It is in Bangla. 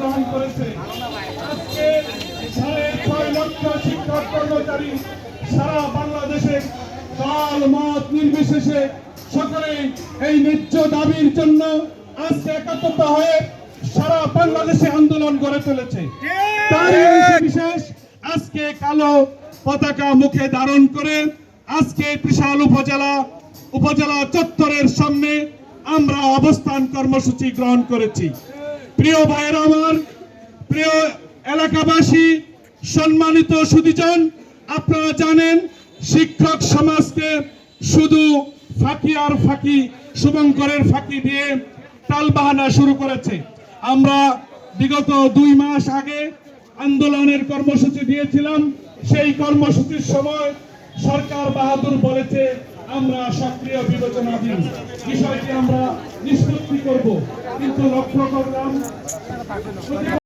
গ্রহণ করেছে। আজকে সাড়ে ছয় লক্ষ শিক্ষক কর্মচারী সারা বাংলাদেশে দল মত নির্বিশেষে সকলে এই ন্যায্য দাবির জন্য আজকে একত্রিত হয়ে সারা বাংলাদেশে আন্দোলন গড়ে তুলেছে। অংশ বিশেষ আজকে কালো পতাকা মুখে ধারণ করে আজকে ত্রিশাল উপজেলা উপজেলা চত্বরের সামনে আমরা অবস্থান কর্মসূচি গ্রহণ করেছি। প্রিয় ভাইয়ের আমার, প্রিয় এলাকাবাসী, সম্মানিত সুদীজন আপনারা জানেন শিক্ষক সমাজকে শুধু ফাঁকি আর ফাঁকি, শুভঙ্করের ফাঁকি দিয়ে টালবাহানা শুরু করেছে। আমরা বিগত দুই মাস আগে আন্দোলনের কর্মসূচি দিয়েছিলাম। সেই কর্মসূচির সময় সরকার বাহাদুর বলেছে আমরা সক্রিয় বিবেচনা বিবেচনাধীন। বিষয়টি আমরা নিষ্পত্তি করব। কিন্তু লক্ষ্য করলাম